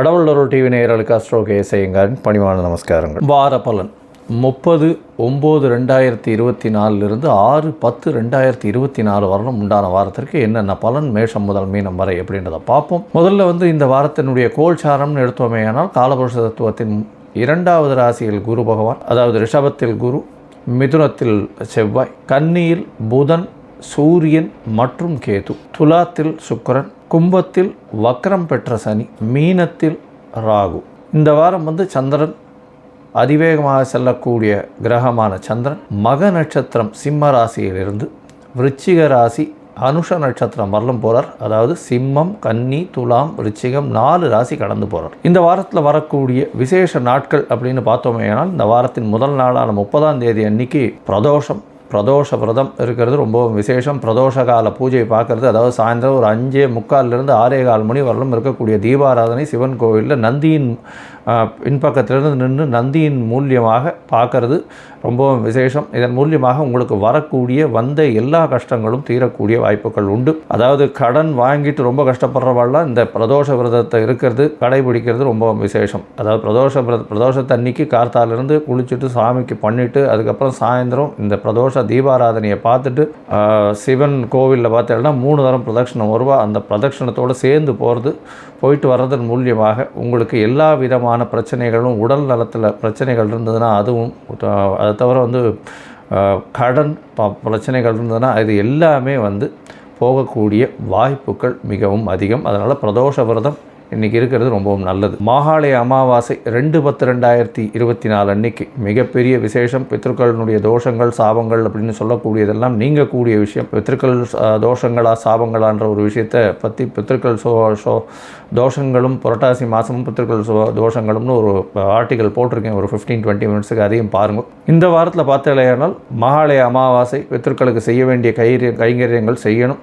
கடவுளொருள் TV நேயர்களுக்கு astro கேசையங்காரின் பணிவான நமஸ்காரங்கள். வார பலன். முப்பது ஒம்பது ரெண்டாயிரத்தி இருபத்தி நாலுலேருந்து ஆறு பத்து ரெண்டாயிரத்தி இருபத்தி நாலு வரலும் உண்டான வாரத்திற்கு என்னென்ன பலன் மேஷம் முதல் மீனம் வரை அப்படின்றத பார்ப்போம். முதல்ல வந்து இந்த வாரத்தினுடைய கோல்சாரம்னு எடுத்தோமேயானால் காலபுருஷ தத்துவத்தின் இரண்டாவது ராசியில் குரு பகவான் அதாவது ரிஷபத்தில் குரு மிதுனத்தில் செவ்வாய் கன்னியில் புதன் சூரியன் மற்றும் கேது. துலாத்தில் சுக்கரன் கும்பத்தில் வக்ரம் பெற்ற சனி மீனத்தில் ராகு. இந்த வாரம் வந்து சந்திரன் அதிவேகமாக செல்லக்கூடிய கிரகமான சந்திரன். மக நட்சத்திரம் சிம்ம ராசியிலிருந்து விருச்சிக ராசி அனுஷ நட்சத்திரம் வரலும் போகிறார் அதாவது சிம்மம் கன்னி துலாம் ரிச்சிகம் நாலு ராசி கடந்து போகிறார் இந்த வாரத்தில் வரக்கூடிய விசேஷ நாட்கள் அப்படின்னு பார்த்தோமே ஆனால் இந்த வாரத்தின் முதல் நாளான முப்பதாம் தேதி அன்னைக்கு பிரதோஷம். பிரதோஷ விரதம் இருக்கிறது ரொம்பவும் விசேஷம். பிரதோஷ கால பூஜை பார்க்குறது அதாவது சாயந்தரம் ஒரு அஞ்சே முக்கால்லேருந்து ஆறே கால் மணி வரலும் இருக்கக்கூடிய தீபாராதனை சிவன் கோவிலில் நந்தியின் பின்பக்கத்திலிருந்து நின்று நந்தியின் மூலியமாக பார்க்கறது ரொம்பவும் விசேஷம். இதன் மூலியமாக உங்களுக்கு வரக்கூடிய வந்த எல்லா கஷ்டங்களும் தீரக்கூடிய வாய்ப்புகள் உண்டு. அதாவது கடன் வாங்கிட்டு ரொம்ப கஷ்டப்படுறவாள்லாம் இந்த பிரதோஷ விரதத்தை இருக்கிறது கடைபிடிக்கிறது ரொம்பவும் விசேஷம். அதாவது பிரதோஷ விரத பிரதோஷத்தன்னைக்கு கார்த்தாலிருந்து குளிச்சுட்டு சாமிக்கு பண்ணிவிட்டு அதுக்கப்புறம் சாயந்தரம் இந்த பிரதோஷ தீபாராதனையை பார்த்துட்டு சிவன் கோவிலில் பார்த்தீங்கன்னா மூணு தரம் பிரதட்சிணம். வருவா அந்த பிரதட்சிணத்தோடு சேர்ந்து போகிறது போயிட்டு வர்றதன் மூலியமாக உங்களுக்கு எல்லா விதமான பிரச்சனைகளும் உடல் நலத்தில் பிரச்சனைகள் இருந்ததுன்னா அதுவும் அதை தவிர வந்து கடன் ப- பிரச்சனைகள் இருந்ததுன்னா இது எல்லாமே வந்து போகக்கூடிய வாய்ப்புகள் மிகவும் அதிகம். அதனால் பிரதோஷ விரதம் இன்றைக்கி இருக்கிறது ரொம்பவும் நல்லது. மாகாளய அமாவாசை ரெண்டு பத்து ரெண்டாயிரத்தி இருபத்தி நாலு அன்னைக்கு மிகப்பெரிய விசேஷம். பித்ருக்களினுடைய தோஷங்கள் சாபங்கள் அப்படின்னு சொல்லக்கூடியதெல்லாம் நீங்கக்கூடிய விஷயம். பித்ருக்கள் தோஷங்களா சாபங்களான்ற ஒரு விஷயத்தை பற்றி பித்ருக்கள் சோ சோ தோஷங்களும் புரட்டாசி மாதமும் பித்ருக்கள் சோ தோஷங்களும்னு ஒரு ஆர்டிக்கல் போட்டிருக்கேன். ஒரு ஃபிஃப்டீன் டுவெண்ட்டி மினிட்ஸுக்கு அதையும் பாருங்கள் இந்த வாரத்தில் பார்த்தலையானால் மகாலய அமாவாசை பித்ருக்களுக்கு செய்ய வேண்டிய கைரிய கைங்கரியங்கள் செய்யணும்.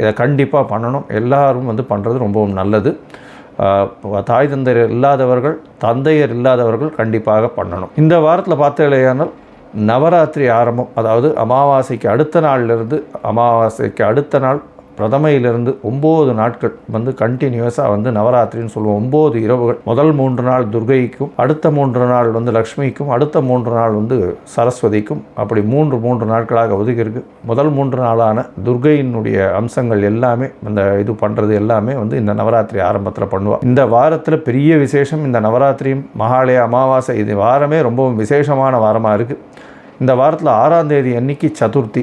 இதை கண்டிப்பாக பண்ணணும். எல்லாரும் வந்து பண்ணுறது ரொம்பவும் நல்லது. தாய் தந்தையர் இல்லாதவர்கள் தந்தையர் இல்லாதவர்கள் கண்டிப்பாக பண்ணணும். இந்த வாரத்தில் பார்த்தீங்களேயானால் நவராத்திரி ஆரம்பம் அதாவது அமாவாசைக்கு அடுத்த நாள்லேருந்து அமாவாசைக்கு அடுத்த நாள் பிரதமையிலிருந்து ஒம்பது நாட்கள் வந்து கண்டினியூஸாக வந்து நவராத்திரின்னு சொல்லுவோம். ஒம்பது இரவுகள். முதல் மூன்று நாள் துர்கைக்கும் அடுத்த மூன்று நாள் வந்து லக்ஷ்மிக்கும் அடுத்த மூன்று நாள் வந்து சரஸ்வதிக்கும். அப்படி மூன்று மூன்று நாட்களாக ஒதுக்கியிருக்கு. முதல் மூன்று நாளான துர்கையினுடைய அம்சங்கள் எல்லாமே இந்த இது பண்ணுறது எல்லாமே வந்து இந்த நவராத்திரி ஆரம்பத்தில் பண்ணுவாள் இந்த வாரத்தில் பெரிய விசேஷம் இந்த நவராத்திரியும் மகாலய அமாவாசை இது வாரமே ரொம்பவும் விசேஷமான வாரமாக இருக்குது இந்த வாரத்தில் ஆறாம் தேதி அன்னைக்கு சதுர்த்தி.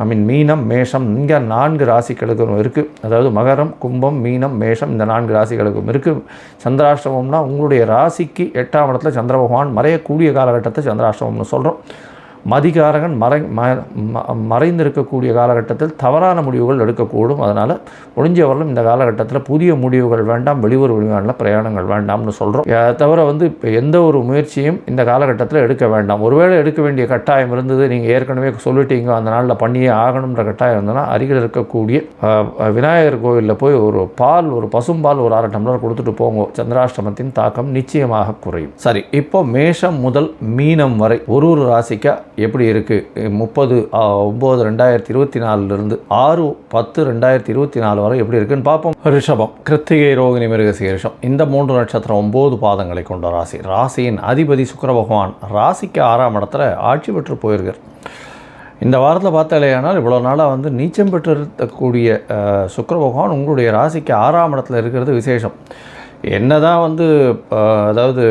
ஐ மீன் மீனம் மேஷம் இங்கே நான்கு ராசிகளுக்கும் இருக்குது அதாவது மகரம் கும்பம் மீனம் மேஷம் இந்த நான்கு ராசிகளுக்கும் இருக்குது சந்திராஷ்டமம்னா உங்களுடைய ராசிக்கு எட்டாம் இடத்துல சந்திர பகவான் மறையக்கூடிய காலகட்டத்தை சந்திராஷ்டமம்னு சொல்கிறோம் மதிகாரகன் மறை ம ம- மறைந்திருக்கக்கூடிய காலகட்டத்தில் தவறான முடிவுகள் எடுக்கக்கூடும். அதனால் முடிஞ்சவர்களும் இந்த காலகட்டத்தில் புதிய முடிவுகள் வேண்டாம் வெளியூர் வெளிநாட்டில் பிரயாணங்கள் வேண்டாம்னு சொல்கிறோம் தவிர வந்து இப்போ எந்த ஒரு முயற்சியும் இந்த காலகட்டத்தில் எடுக்க வேண்டாம். ஒருவேளை எடுக்க வேண்டிய கட்டாயம் இருந்தது நீங்கள் ஏற்கனவே சொல்லிட்டீங்க அந்த நாளில் பண்ணியே ஆகணுன்ற கட்டாயம் இருந்ததுன்னா அருகில் இருக்கக்கூடிய விநாயகர் கோவிலில் போய் ஒரு பால் ஒரு பசும்பால் ஒரு அரை டம்ளர் கொடுத்துட்டு போங்க. சந்திராஷ்டமத்தின் தாக்கம் நிச்சயமாக குறையும். சரி இப்போ மேஷம் முதல் மீனம் வரை ஒரு ஒரு ராசிக்கு எப்படி இருக்குது முப்பது ஒம்பது ரெண்டாயிரத்தி இருபத்தி நாலுலேருந்து ஆறு பத்து ரெண்டாயிரத்தி இருபத்தி நாலு வரை எப்படி இருக்குன்னு பார்ப்போம். ரிஷபம் கிருத்திகை ரோகிணி மிருகசீரிஷம் இந்த மூன்று நட்சத்திரம் ஒம்பது பாதங்களை கொண்ட ராசி. ராசியின் அதிபதி சுக்கர பகவான் ராசிக்கு ஆறாம் இடத்துல ஆட்சி பெற்று போயிருக்கார். இந்த வாரத்தில் பார்த்தாலேயானால் இவ்வளோ நாளாக வந்து நீச்சம் பெற்று இருக்கக்கூடிய பகவான் உங்களுடைய ராசிக்கு ஆறாம் இடத்துல இருக்கிறது விசேஷம். என்ன தான் வந்து அதாவது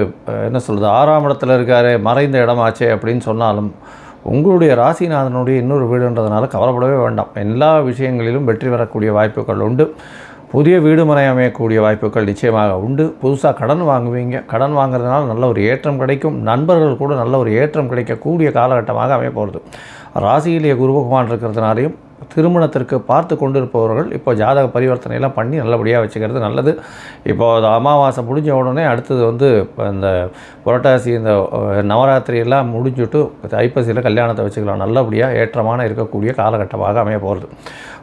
என்ன சொல்கிறது ஆறாம் இடத்துல இருக்காரு மறைந்த இடமாச்சே அப்படின்னு சொன்னாலும் உங்களுடைய ராசிநாதனுடைய இன்னொரு வீடுன்றதுனால கவலைப்படவே வேண்டாம். எல்லா விஷயங்களிலும் வெற்றி பெறக்கூடிய வாய்ப்புகள் உண்டு. புதிய வீடு மனை அமையக்கூடிய வாய்ப்புகள் நிச்சயமாக உண்டு. புதுசாக கடன் வாங்குவீங்க. கடன் வாங்குறதுனால நல்ல ஒரு ஏற்றம் கிடைக்கும். நண்பர்கள் கூட நல்ல ஒரு ஏற்றம் கிடைக்கக்கூடிய காலகட்டமாக அமைய போகிறது ராசியிலேயே குரு பகவான் இருக்கிறதுனாலையும் திருமணத்திற்கு பார்த்து கொண்டிருப்பவர்கள் இப்போ ஜாதக பரிவர்த்தனையெல்லாம் பண்ணி நல்லபடியாக வச்சுக்கிறது நல்லது. இப்போ அது அமாவாசை முடிஞ்ச உடனே அடுத்தது வந்து இப்போ இந்த புரட்டாசி இந்த நவராத்திரியெல்லாம் முடிஞ்சுட்டு ஐப்பசியில் கல்யாணத்தை வச்சுக்கலாம். நல்லபடியாக ஏற்றமான இருக்கக்கூடிய காலகட்டமாக அமைய போகிறது.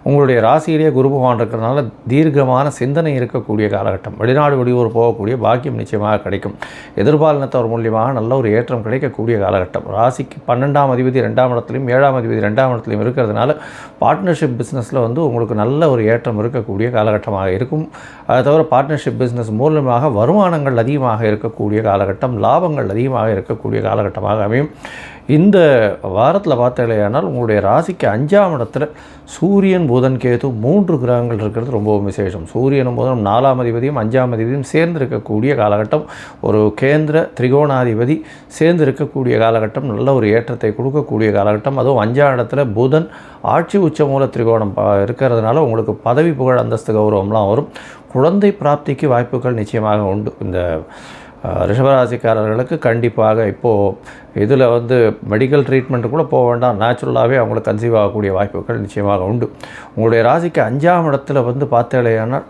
உங்களுடைய ராசியிலேயே குரு பகவான் இருக்கிறதுனால தீர்க்கமான சிந்தனை இருக்கக்கூடிய காலகட்டம். வெளிநாடு வெளியூர் போகக்கூடிய பாக்கியம் நிச்சயமாக கிடைக்கும். எதிர்பாலினத்தவர் மூலியமாக நல்ல ஒரு ஏற்றம் கிடைக்கக்கூடிய காலகட்டம். ராசிக்கு பன்னெண்டாம் அதிபதி ரெண்டாம் இடத்துலையும் ஏழாம் அதிபதி ரெண்டாம் இடத்துலையும் இருக்கிறதுனால பார்ட்னர்ஷிப் பிஸ்னஸில் வந்து உங்களுக்கு நல்ல ஒரு ஏற்றம் இருக்கக்கூடிய காலகட்டமாக இருக்கும். அதை தவிர பார்ட்னர்ஷிப் பிஸ்னஸ் மூலமாக வருமானங்கள் அதிகமாக இருக்கக்கூடிய காலகட்டம் லாபங்கள் அதிகமாக இருக்கக்கூடிய காலகட்டமாக அமையும். இந்த வாரத்தில் பார்த்தீங்களேயானால் உங்களுடைய ராசிக்கு அஞ்சாம் இடத்துல சூரியன் புதன் கேது மூன்று கிரகங்கள் இருக்கிறது ரொம்பவும் விசேஷம். சூரியனும் புதனும் நாலாம் அதிபதியும் அஞ்சாம் அதிபதியும் சேர்ந்து இருக்கக்கூடிய காலகட்டம். ஒரு கேந்திர திரிகோணாதிபதி சேர்ந்து இருக்கக்கூடிய காலகட்டம். நல்ல ஒரு ஏற்றத்தை கொடுக்கக்கூடிய காலகட்டம். அதுவும் அஞ்சாம் இடத்துல புதன் ஆட்சி உச்ச மூல திரிகோணம் இருக்கிறதுனால உங்களுக்கு பதவி புகழ் அந்தஸ்து கௌரவம்லாம் வரும். குழந்தை பிராப்திக்கு வாய்ப்புகள் நிச்சயமாக உண்டு. இந்த ரிஷபராசிக்காரர்களுக்கு கண்டிப்பாக இப்போது இதில் வந்து மெடிக்கல் ட்ரீட்மெண்ட் கூட போக வேண்டாம். நேச்சுரலாகவே அவங்களுக்கு கன்சீவ் ஆகக்கூடிய வாய்ப்புகள் நிச்சயமாக உண்டு. உங்களுடைய ராசிக்கு அஞ்சாம் இடத்துல வந்து பார்த்தேலையானால்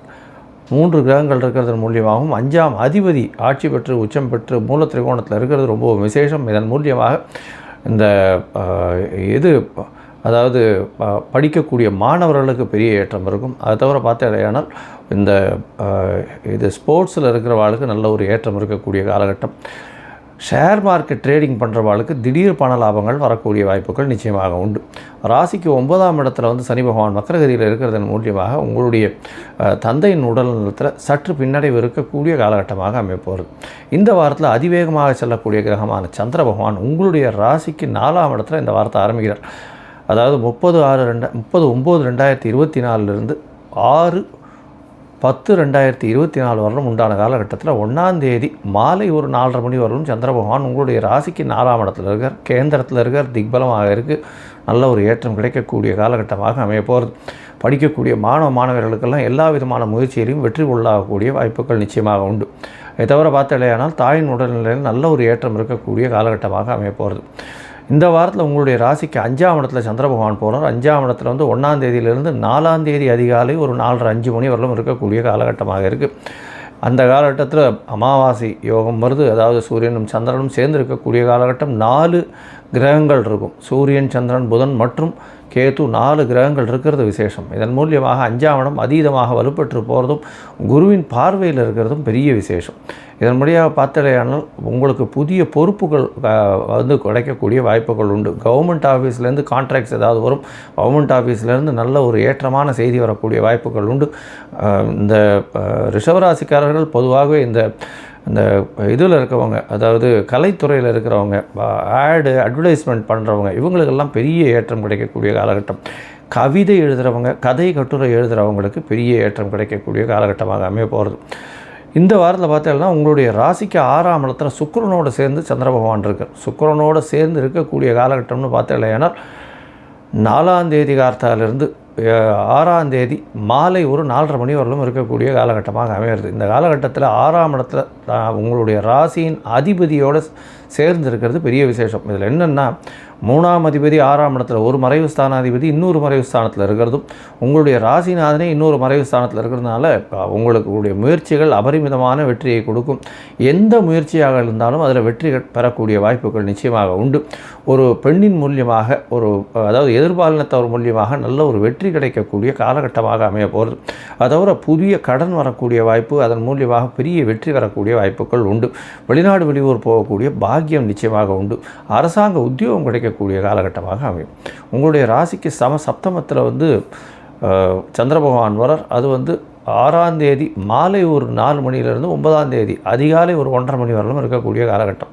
மூன்று கிரகங்கள் இருக்கிறது மூலியமாகவும் அஞ்சாம் அதிபதி ஆட்சி பெற்று உச்சம் பெற்று மூல திரிகோணத்தில் இருக்கிறது ரொம்ப விசேஷம். இதன் மூலியமாக இந்த இது அதாவது ப- படிக்கக்கூடிய மாணவர்களுக்கு பெரிய ஏற்றம் இருக்கும். அதை தவிர பார்த்தேனால் இந்த இது ஸ்போர்ட்ஸில் இருக்கிறவாளுக்கு நல்ல ஒரு ஏற்றம் இருக்கக்கூடிய காலகட்டம். ஷேர் மார்க்கெட் ட்ரேடிங் பண்ணுறவாளுக்கு திடீர் பண லாபங்கள் வரக்கூடிய வாய்ப்புகள் நிச்சயமாக உண்டு. ராசிக்கு ஒன்பதாம் இடத்துல வந்து சனி பகவான் வக்கரகதியில் இருக்கிறதன் மூலியமாக உங்களுடைய தந்தையின் உடல் நலத்தில் சற்று பின்னடைவு இருக்கக்கூடிய காலகட்டமாக அமைப்போகிறது இந்த வாரத்தில் அதிவேகமாக செல்லக்கூடிய கிரகமான சந்திர பகவான் உங்களுடைய ராசிக்கு நாலாம் இடத்துல இந்த வாரத்தை ஆரம்பிக்கிறார். அதாவது முப்பது ஆறு ரெண்டா முப்பது ஒம்பது ரெண்டாயிரத்தி இருபத்தி நாலுலேருந்து ஆறு பத்து ரெண்டாயிரத்தி இருபத்தி நாலு வரலும் உண்டான காலகட்டத்தில் ஒன்றாந்தேதி மாலை ஒரு நாலரை மணி வரலும் சந்திர பகவான் உங்களுடைய ராசிக்கு நாலாம் இடத்துல இருக்கார். கேந்திரத்தில் இருக்கார். திக்பலமாக இருக்குது நல்ல ஒரு ஏற்றம் கிடைக்கக்கூடிய காலகட்டமாக அமைய போகிறது படிக்கக்கூடிய மாணவ மாணவர்களுக்கெல்லாம் எல்லா விதமான முயற்சியிலையும் வெற்றி கொள்ளக்கூடிய வாய்ப்புகள் நிச்சயமாக உண்டு. இதை தவிர பார்த்தாலேயானால் தாயின் உடல்நிலையில் நல்ல ஒரு ஏற்றம் இருக்கக்கூடிய காலகட்டமாக அமைய போகிறது இந்த வாரத்தில் உங்களுடைய ராசிக்கு அஞ்சாம் இடத்துல சந்திர பகவான் போகிறார் அஞ்சாம் இடத்துல வந்து ஒன்றாம் தேதியிலிருந்து நாலாம் தேதி அதிகாலை ஒரு நாலரை அஞ்சு மணி வரலும் இருக்கக்கூடிய காலகட்டமாக இருக்குது அந்த காலகட்டத்தில் அமாவாசை யோகம் வருது. அதாவது சூரியனும் சந்திரனும் சேர்ந்து இருக்கக்கூடிய காலகட்டம் நாலு கிரகங்கள் இருக்கும் சூரியன் சந்திரன் புதன் மற்றும் கேது நாலு கிரகங்கள் இருக்கிறது விசேஷம். இதன் மூலியமாக அஞ்சாவணம் அதீதமாக வலுப்பெற்று போகிறதும் குருவின் பார்வையில் இருக்கிறதும் பெரிய விசேஷம். இதன் வழியாக பார்த்தலையானால் உங்களுக்கு புதிய பொறுப்புகள் வந்து கிடைக்கக்கூடிய வாய்ப்புகள் உண்டு. கவர்மெண்ட் ஆஃபீஸ்லேருந்து கான்ட்ராக்ட்ஸ் ஏதாவது வரும் கவர்மெண்ட் ஆஃபீஸ்லேருந்து நல்ல ஒரு ஏற்றமான செய்தி வரக்கூடிய வாய்ப்புகள் உண்டு. இந்த ரிஷவராசிக்காரர்கள் பொதுவாகவே இந்த அந்த இதில் இருக்கிறவங்க அதாவது கலைத்துறையில் இருக்கிறவங்க ஆடு அட்வர்டைஸ்மெண்ட் பண்ணுறவங்க இவங்களுக்கெல்லாம் பெரிய ஏற்றம் கிடைக்கக்கூடிய காலகட்டம். கவிதை எழுதுகிறவங்க கதை கட்டுரை எழுதுகிறவங்களுக்கு பெரிய ஏற்றம் கிடைக்கக்கூடிய காலகட்டமாக அமைய போகிறது இந்த வாரத்தில் பார்த்தீங்கன்னா உங்களுடைய ராசிக்கு ஆறாம் இடத்துல சுக்கரனோடு சேர்ந்து சந்திர பகவான் இருக்கார். சுக்கரனோடு சேர்ந்து இருக்கக்கூடிய காலகட்டம்னு பார்த்தீங்கன்னா நாலாம் தேதி கார்த்தாலிருந்து ஆறாம் தேதி மாலை ஒரு நாலரை மணி வரலும் இருக்கக்கூடிய காலகட்டமாக அமையிறது இந்த காலகட்டத்தில் ஆறாம் இடத்துல உங்களுடைய ராசியின் அதிபதியோடு சேர்ந்து இருக்கிறது பெரிய விசேஷம். இதில் என்னென்னா மூணாம் அதிபதி ஆறாம் இடத்துல ஒரு மறைவு ஸ்தானாதிபதி இன்னொரு மறைவு ஸ்தானத்தில் இருக்கிறதும் உங்களுடைய ராசிநாதனே இன்னொரு மறைவு ஸ்தானத்தில் இருக்கிறதுனால உங்களுக்கு உங்களுடைய முயற்சிகள் அபரிமிதமான வெற்றியை கொடுக்கும். எந்த முயற்சியாக இருந்தாலும் அதில் வெற்றி பெறக்கூடிய வாய்ப்புகள் நிச்சயமாக உண்டு. ஒரு பெண்ணின் மூலியமாக ஒரு அதாவது எதிர்பாலினத்தவர் மூலியமாக நல்ல ஒரு வெற்றி கிடைக்கக்கூடிய காலகட்டமாக அமைய போகிறது அதை தவிர புதிய கடன் வரக்கூடிய வாய்ப்பு அதன் மூலியமாக பெரிய வெற்றி வரக்கூடிய வாய்ப்புகள் உண்டு. வெளிநாடு வெளியூர் போகக்கூடிய பாக்கியம் நிச்சயமாக உண்டு. அரசாங்க உத்தியோகம் கிடைக்க கிடைக்கக்கூடிய காலகட்டமாக அமையும். உங்களுடைய ராசிக்கு சம சப்தமத்தில் வந்து சந்திரபகவான் சந்திர பகவான் வரார் அது வந்து ஆறாம் தேதி மாலை ஒரு நாலு மணிலேருந்து ஒன்பதாம் தேதி அதிகாலை ஒரு ஒன்றரை மணி வரலும் இருக்கக்கூடிய காலகட்டம்.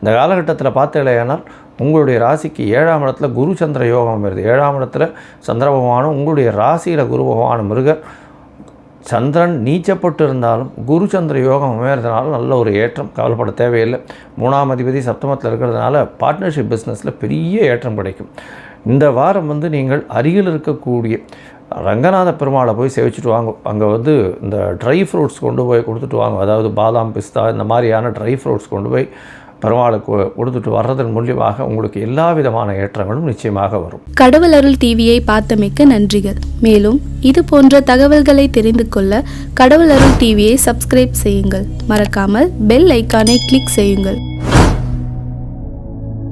இந்த காலகட்டத்தில் பார்த்தீங்களேனால் உங்களுடைய ராசிக்கு ஏழாம் இடத்துல குரு சந்திர யோகம் வருது. ஏழாம் இடத்துல சந்திர பகவானும் உங்களுடைய ராசியில் குரு பகவானும் மிருகர் சந்திரன் நீச்சப்பட்டு இருந்தாலும் குரு சந்திர யோகம் அமையறதுனால நல்ல ஒரு ஏற்றம். கவலைப்பட தேவையில்லை. மூணாம் அதிபதி சப்தமத்தில் இருக்கிறதுனால பார்ட்னர்ஷிப் பிஸ்னஸில் பெரிய ஏற்றம் கிடைக்கும். இந்த வாரம் வந்து நீங்கள் அருகில் இருக்கக்கூடிய ரங்கநாத பெருமாளை போய் சேவிச்சுட்டு வாங்க. அங்கே வந்து இந்த ட்ரை ஃப்ரூட்ஸ் கொண்டு போய் கொடுத்துட்டு வாங்க. அதாவது பாதாம் பிஸ்தா இந்த மாதிரியான ட்ரை ஃப்ரூட்ஸ் கொண்டு போய் பெருமாளுக்கு கொடுத்துட்டு வர்றதன் மூலியமாக உங்களுக்கு எல்லா விதமான ஏற்றங்களும் நிச்சயமாக வரும். கடவுள் அருள் டிவியை பார்த்தமைக்க நன்றிகள். மேலும் இது போன்ற தகவல்களை தெரிந்து கொள்ள கடவுள் அருள் டிவியை சப்ஸ்கிரைப் செய்யுங்கள். மறக்காமல் பெல் ஐக்கானை கிளிக் செய்யுங்கள்.